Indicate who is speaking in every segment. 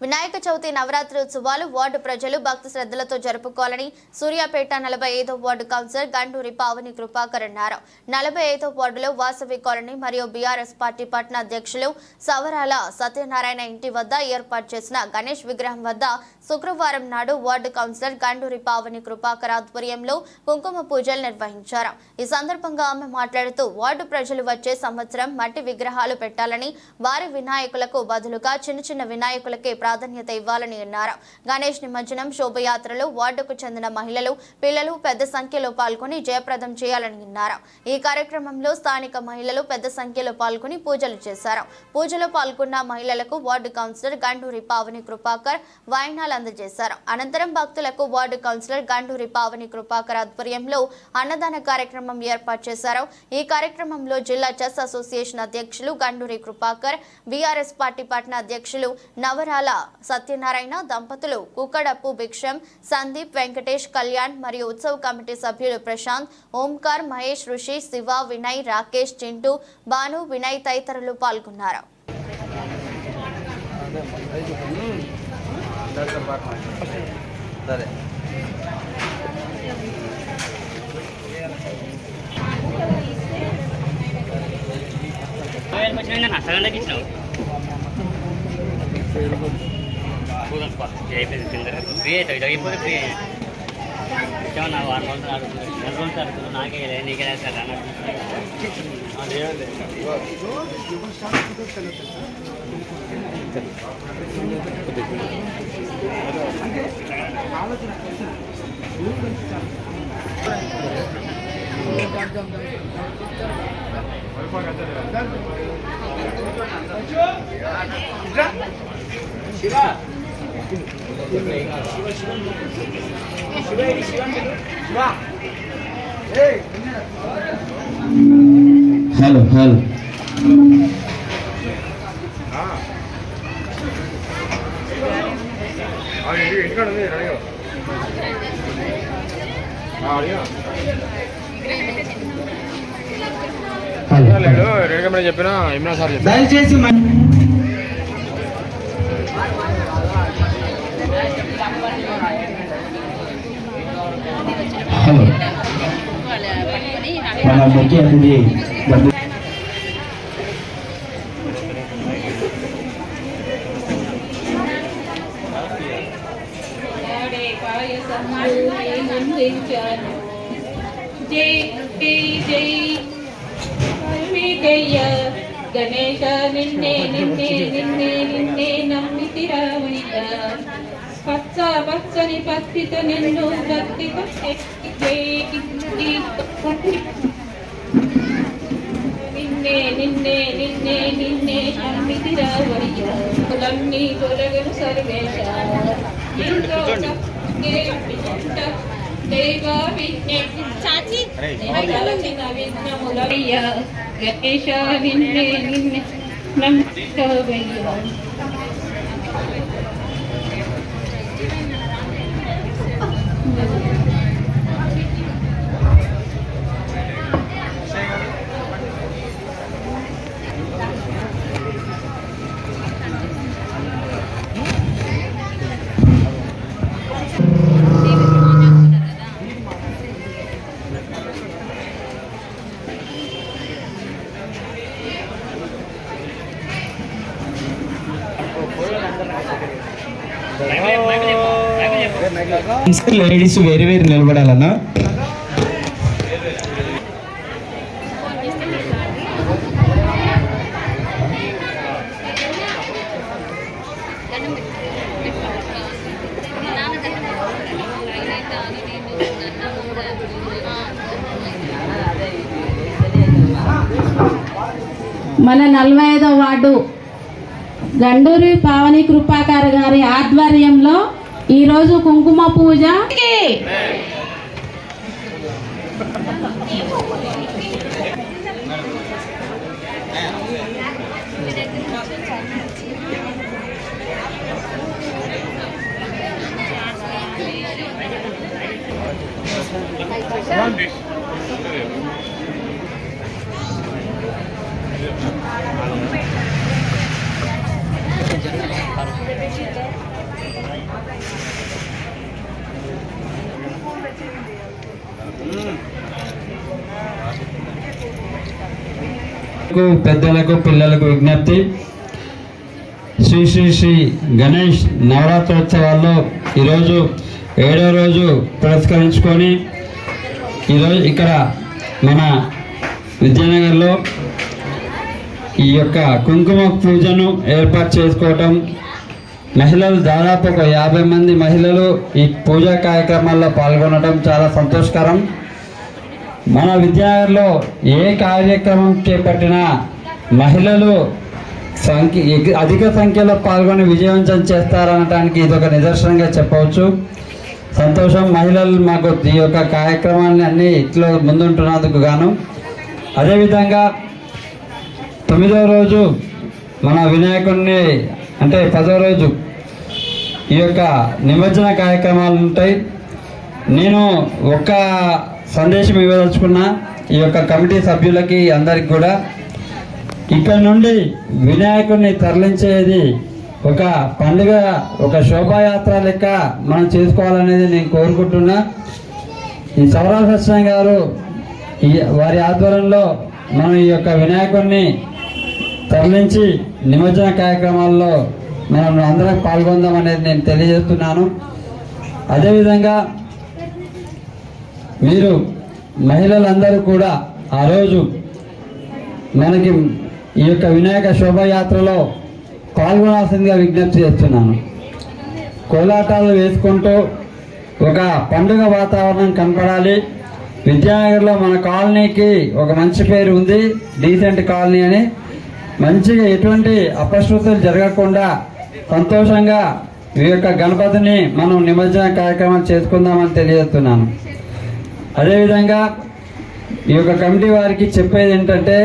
Speaker 1: వినాయక చవితి నవరాత్రి ఉత్సవాలు వార్డు ప్రజలు భక్తి శ్రద్ధలతో జరుపుకోవాలని సూర్యాపేట నలభై ఐదో వార్డు కౌన్సిలర్ గండూరి పావని కృపాకర్ అన్నారు. నలభై ఐదో వార్డులో వాసవి కాలనీ మరియు బీఆర్ఎస్ పార్టీ పట్టణ అధ్యక్షులు సవరాల సత్యనారాయణ ఇంటి వద్ద ఏర్పాటు చేసిన గణేష్ విగ్రహం వద్ద శుక్రవారం నాడు వార్డు కౌన్సిలర్ గండూరి పావని కృపాకర్ ఆధ్వర్యంలో కుంకుమ పూజలు నిర్వహించారు. ఈ సందర్భంగా ఆమె మాట్లాడుతూ వార్డు ప్రజలు వచ్చే సంవత్సరం మట్టి విగ్రహాలు పెట్టాలని వారి వినాయకులకు బదులుగా చిన్న చిన్న వినాయకులకే ప్రాధాన్యత ఇవ్వాలని అన్నారు. గణేష్ నిమజ్జనం శోభయాత్రలో వార్డుకు చెందిన మహిళలు పిల్లలు పెద్ద సంఖ్యలో పాల్గొని జయప్రదం చేయాలని అన్నారు. ఈ కార్యక్రమంలో స్థానిక మహిళలు పెద్ద సంఖ్యలో పాల్గొని పూజలు చేశారు. పూజలో పాల్గొన్న మహిళలకు వార్డు కౌన్సిలర్ గండూరి పావని కృపాకర్ వాయినాలు అందజేశారు. అనంతరం భక్తులకు వార్డు కౌన్సిలర్ గండూరి పావని కృపాకర్ ఆధ్వర్యంలో అన్నదాన కార్యక్రమం ఏర్పాటు చేశారు. ఈ కార్యక్రమంలో జిల్లా చెస్ అసోసియేషన్ అధ్యక్షులు గండూరి కృపాకర్ బీఆర్ఎస్ పార్టీ పట్టణ అధ్యక్షులు నవరాల సత్యనారాయణ దంపతులు కుక్కడప్పు భిక్షం సందీప్ వెంకటేష్ కళ్యాణ్ మరియు ఉత్సవ కమిటీ సభ్యులు ప్రశాంత్ ఓంకార్ మహేష్ ఋషి శివ వినయ్ రాకేష్ చింటూ భాను వినయ్ తదితరులు పాల్గొన్నారు.
Speaker 2: సరే
Speaker 3: సగం తగ్గించినావు అయిపోయింది కింద ఫ్రీ అవుతావు ఇది అయిపోతే ఫ్రీ ఇచ్చామన్నా వారం రోజులు అడుగుతుంది నెల రోజులు అడుగుతుంది నాకే లేదు, నీకే లేదు సార్
Speaker 4: హలో హలో
Speaker 5: చెప్పినా ఇమ్రా సార్
Speaker 4: దయచేసి హలో మన ముఖ్య అతిథి బంధు-
Speaker 6: నాడే పాయసందించాను జై జై జై పరమేకయ్య పచ్చని పత్తిత నిన్ను భక్తితో నిన్నే నిన్నే నిన్నే నిన్నే నమ్మితి రావయ్య కులన్నీ తొలగను సర్వేశ ఎంతో చక్కగా దేవా గణేశ నిన్నే నిన్నే నమ్మితవయ్య
Speaker 4: లేడీస్ వేరు వేరు నిలబడాలన్నా?
Speaker 6: మన నలభై ఐదో వార్డు గండూరి పావని కృపాకారు గారి ఆధ్వర్యంలో ఈరోజు కుంకుమ పూజ.
Speaker 5: ఆ
Speaker 2: చిన్నలకు పెద్దలకు పిల్లలకు విజ్ఞప్తి. శ్రీ శ్రీ శ్రీ గణేష్ నవరాత్రోత్సవాల్లో ఈరోజు ఏడో రోజు పురస్కరించుకొని ఈరోజు ఇక్కడ మన విద్యానగర్లో ఈ యొక్క కుంకుమ పూజను ఏర్పాటు చేసుకోవటం మహిళలు దాదాపు ఒక యాభై మంది మహిళలు ఈ పూజా కార్యక్రమాల్లో పాల్గొనడం చాలా సంతోషకరం. మన విద్యానగర్లో ఏ కార్యక్రమం చేపట్టినా మహిళలు సంఖ్య అధిక సంఖ్యలో పాల్గొని విజయవంతం చేస్తారనటానికి ఇది ఒక నిదర్శనంగా చెప్పవచ్చు. సంతోషం మహిళలు మాకు ఈ యొక్క కార్యక్రమాన్ని అన్ని ఇట్లో ముందుంటున్నందుకు గాను. అదేవిధంగా తొమ్మిదవ రోజు మన వినాయకుడిని అంటే పదో రోజు ఈ యొక్క నిమజ్జన కార్యక్రమాలు ఉంటాయి. నేను ఒక్క సందేశం ఇవ్వదలుచుకున్న ఈ యొక్క కమిటీ సభ్యులకి అందరికి కూడా ఇక్కడ నుండి వినాయకుడిని తరలించేది ఒక పండుగ ఒక శోభాయాత్ర లెక్క మనం చేసుకోవాలనేది నేను కోరుకుంటున్నా. ఈ సౌరాల సత్యనారాయణ గారు ఈ వారి ఆధ్వర్యంలో మనం ఈ యొక్క వినాయకుడిని తరలించి నిమజ్జన కార్యక్రమాల్లో మనం అందరం పాల్గొందాం అనేది నేను తెలియజేస్తున్నాను. అదేవిధంగా మీరు మహిళలందరూ కూడా ఆ రోజు మనకి ఈ యొక్క వినాయక శోభయాత్రలో పాల్గొనాల్సిందిగా విజ్ఞప్తి చేస్తున్నాను. కోలాటాలు వేసుకుంటూ ఒక పండుగ వాతావరణం కనపడాలి. విద్యానగర్లో మన కాలనీకి ఒక మంచి పేరు ఉంది డీసెంట్ కాలనీ అని. మంచిగా ఎటువంటి అపశృతులు జరగకుండా సంతోషంగా ఈ యొక్క గణపతిని మనం నిమజ్జన కార్యక్రమం చేసుకుందామని తెలియజేస్తున్నాను. అదేవిధంగా ఈ యొక్క కమిటీ వారికి చెప్పేది ఏంటంటే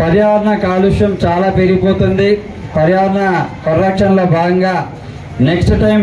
Speaker 2: పర్యావరణ కాలుష్యం చాలా పెరిగిపోతుంది. పర్యావరణ పరిరక్షణలో భాగంగా నెక్స్ట్ టైం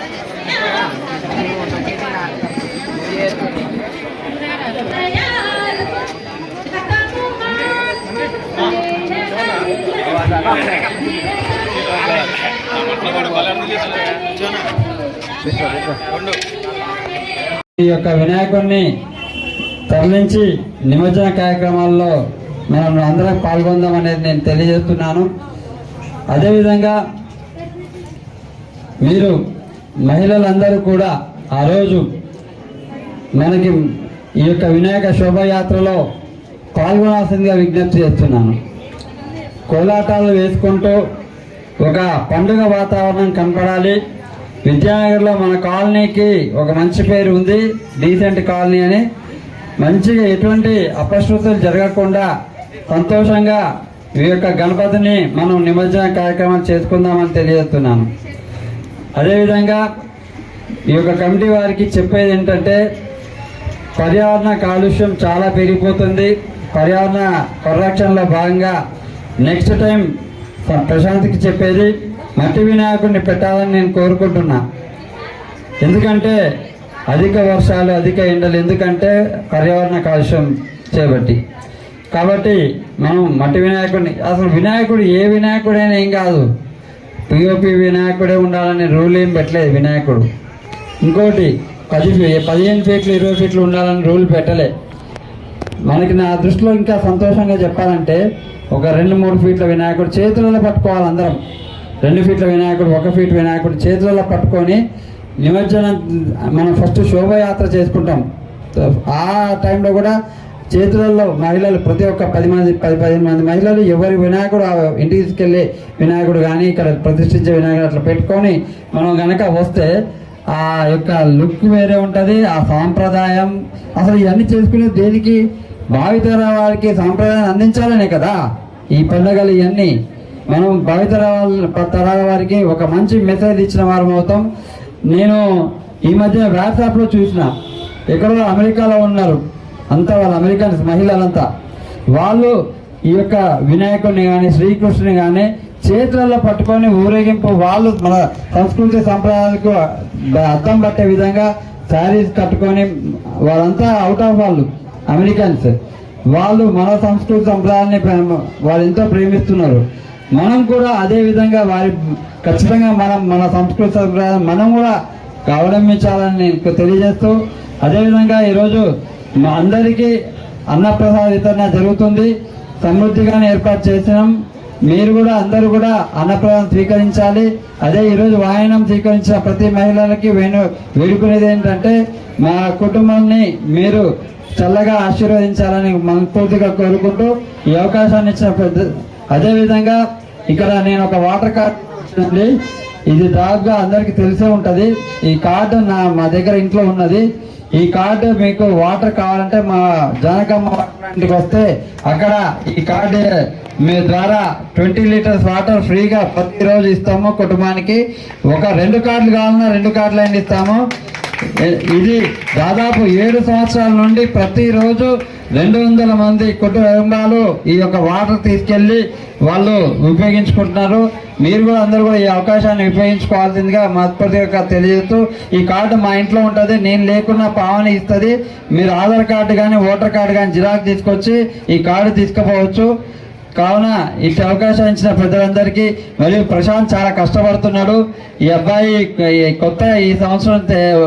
Speaker 2: ఈ యొక్క వినాయకుడిని తరలించి నిమజ్జన కార్యక్రమాల్లో మనం అందరం పాల్గొందాం అనేది నేను తెలియజేస్తున్నాను. అదేవిధంగా మీరు మహిళలందరూ కూడా ఆ రోజు మనకి ఈ యొక్క వినాయక శోభయాత్రలో పాల్గొనాల్సిందిగా విజ్ఞప్తి చేస్తున్నాను. కోలాటాలు వేసుకుంటూ ఒక పండుగ వాతావరణం కనపడాలి. విద్యానగర్లో మన కాలనీకి ఒక మంచి పేరు ఉంది డీసెంట్ కాలనీ అని. మంచిగా ఎటువంటి అపశృతులు జరగకుండా సంతోషంగా ఈ యొక్క గణపతిని మనం నిమజ్జన కార్యక్రమం చేసుకుందామని తెలియజేస్తున్నాను. అదేవిధంగా ఈ యొక్క కమిటీ వారికి చెప్పేది ఏంటంటే పర్యావరణ కాలుష్యం చాలా పెరిగిపోతుంది. పర్యావరణ పరిరక్షణలో భాగంగా నెక్స్ట్ టైం ప్రశాంత్కి చెప్పేది మట్టి వినాయకుడిని పెట్టాలని నేను కోరుకుంటున్నా. ఎందుకంటే అధిక వర్షాలు అధిక ఎండలు ఎందుకంటే పర్యావరణ కాలుష్యం చేపట్టి. కాబట్టి మనం మట్టి వినాయకుడిని అసలు వినాయకుడు ఏ వినాయకుడైనా ఏం కాదు. పిఓపి వినాయకుడే ఉండాలని రూల్ ఏం పెట్టలేదు వినాయకుడు. ఇంకోటి పది పదిహేను ఫీట్లు ఇరవై ఫీట్లు ఉండాలని రూల్ పెట్టలే. మనకి నా దృష్టిలో ఇంకా సంతోషంగా చెప్పాలంటే ఒక రెండు మూడు ఫీట్ల వినాయకుడు చేతులలో పట్టుకోవాలి అందరం. రెండు ఫీట్ల వినాయకుడు ఒక ఫీట్ వినాయకుడు చేతులలో పట్టుకొని నిమజ్జనం మనం ఫస్ట్ శోభయాత్ర చేసుకుంటాం. ఆ టైంలో కూడా చేతులలో మహిళలు ప్రతి ఒక్క పది మంది పది పదిహేను మంది మహిళలు ఎవరి వినాయకుడు ఆ ఇంటికి తీసుకెళ్ళి వినాయకుడు కానీ ఇక్కడ ప్రతిష్ఠించే వినాయకుడు అట్లా పెట్టుకొని మనం కనుక వస్తే ఆ యొక్క లుక్ వేరే ఉంటుంది ఆ సాంప్రదాయం. అసలు ఇవన్నీ చేసుకునే దేనికి భావితర వారికి సాంప్రదాయం అందించాలనే కదా ఈ పండుగలు ఇవన్నీ. మనం భావితర తరాల వారికి ఒక మంచి మెసేజ్ ఇచ్చిన వారం అవుతాం. నేను ఈ మధ్య వాట్సాప్లో చూసిన ఎక్కడో అమెరికాలో ఉన్నారు. అంతా వాళ్ళ అమెరికన్స్ మహిళలంతా. వాళ్ళు ఈ యొక్క వినాయకుడిని కానీ శ్రీకృష్ణుని కానీ చేతులలో పట్టుకొని ఊరేగింపు వాళ్ళు మన సంస్కృతి సంప్రదాయాలకు అర్థం పట్టే విధంగా శారీస్ కట్టుకొని వాళ్ళంతా అవుట్ ఆఫ్ వాళ్ళు అమెరికన్స్. వాళ్ళు మన సంస్కృతి సంప్రదాయాన్ని ప్రేమ- వాళ్ళు ఎంతో ప్రేమిస్తున్నారు. మనం కూడా అదే విధంగా వారి ఖచ్చితంగా మనం మన సంస్కృతి సంప్రదాయం మనం కూడా అవలంబించాలని నేను తెలియజేస్తూ అదేవిధంగా ఈరోజు మా అందరికీ అన్నప్రసాద వితరణ జరుగుతుంది. సమృద్ధిగానే ఏర్పాటు చేసినాం. మీరు కూడా అందరూ కూడా అన్నప్రసాదం స్వీకరించాలి. అదే ఈరోజు వాయనం స్వీకరించిన ప్రతి మహిళలకి వేణు వేడుకునేది ఏంటంటే మా కుటుంబాన్ని మీరు చల్లగా ఆశీర్వదించాలని మనస్ఫూర్తిగా కోరుకుంటూ ఈ అవకాశాన్ని ఇచ్చిన పెద్ద అదేవిధంగా ఇక్కడ నేను ఒక వాటర్ కార్డ్ ఇచ్చానండి. ఇది దాదాపుగా అందరికీ తెలిసే ఉంటుంది. ఈ కార్డు నా మా దగ్గర ఇంట్లో ఉన్నది. ఈ కార్డు మీకు వాటర్ కావాలంటే మా జానకమ్మ వాటర్ వస్తే అక్కడ ఈ కార్డు మీ ద్వారా ట్వంటీ లీటర్స్ వాటర్ ఫ్రీగా ప్రతిరోజు ఇస్తాము కుటుంబానికి. ఒక రెండు కార్డులు కావాలన్నా రెండు కార్డులు అయినా ఇస్తాము. ఇది దాదాపు ఏడు సంవత్సరాల నుండి ప్రతిరోజు రెండు వందల మంది కుటుంబాలు ఈ యొక్క వాటర్ తీసుకెళ్ళి వాళ్ళు ఉపయోగించుకుంటున్నారు. మీరు కూడా అందరూ కూడా ఈ అవకాశాన్ని ఉపయోగించుకోవాల్సిందిగా మనస్ఫూర్తిగా తెలియజేస్తూ ఈ కార్డు మా ఇంట్లో ఉంటుంది నేను లేకున్నా పావని ఇస్తుంది. మీరు ఆధార్ కార్డు కానీ ఓటర్ కార్డు కానీ జిరాక్స్ తీసుకొచ్చి ఈ కార్డు తీసుకుపోవచ్చు. కావున ఇట్టి అవకాశం ఇచ్చిన ప్రజలందరికీ మరియు ప్రశాంత్ చాలా కష్టపడుతున్నాడు. ఈ అబ్బాయి కొత్త ఈ సంవత్సరం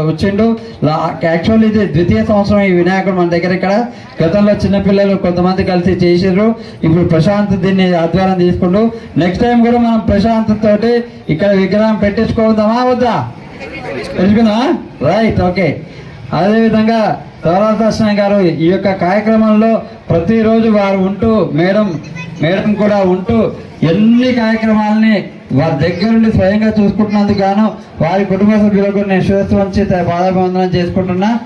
Speaker 2: వచ్చిండు. యాక్చువల్లీ ఇది ద్వితీయ సంవత్సరం ఈ వినాయకుడు మన దగ్గర ఇక్కడ. గతంలో చిన్నపిల్లలు కొంతమంది కలిసి చేసారు ఇప్పుడు ప్రశాంత్ దీన్ని ఆధ్వర్యం తీసుకుంటూ నెక్స్ట్ టైం కూడా మనం ప్రశాంత్ తోటి ఇక్కడ విగ్రహం పెట్టించుకోవద్దామా వద్దా? తెలుసుకుందామా రైట్ ఓకే అదేవిధంగా సౌరాకృష్ణ గారు ఈ యొక్క కార్యక్రమంలో ప్రతిరోజు వారు ఉంటూ మేడం మేడం కూడా ఉంటూ ఎన్ని కార్యక్రమాలని వారి దగ్గరుండి స్వయంగా చూసుకుంటున్నందుకు గాను వారి కుటుంబ సభ్యులకు నేను శిరస్సు పాదాభివందనం చేసుకుంటున్నా.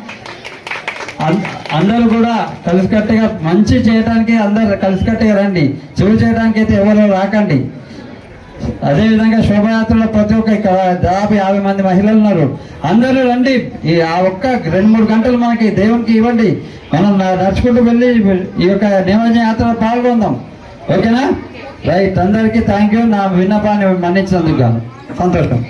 Speaker 2: అందరూ కూడా కలిసికట్టుగా మంచి చేయడానికి అందరు కలిసికట్టుగా రండి. చెడు చేయడానికి అయితే ఎవరు రాకండి. అదేవిధంగా శోభయాత్రలో ప్రతి ఒక్క ఇక్కడ దాదాపు యాభై మంది మహిళలు ఉన్నారు. అందరూ రండి. ఈ ఆ ఒక్క రెండు మూడు గంటలు మనకి దేవునికి ఇవ్వండి. మనం నడుచుకుంటూ వెళ్ళి ఈ యొక్క నిమజ్జన యాత్రలో పాల్గొందాం. ఓకేనా? రైట్. అందరికీ థ్యాంక్ యూ నా విన్నపాన్ని మన్నించినందుకు గాను. సంతోషం.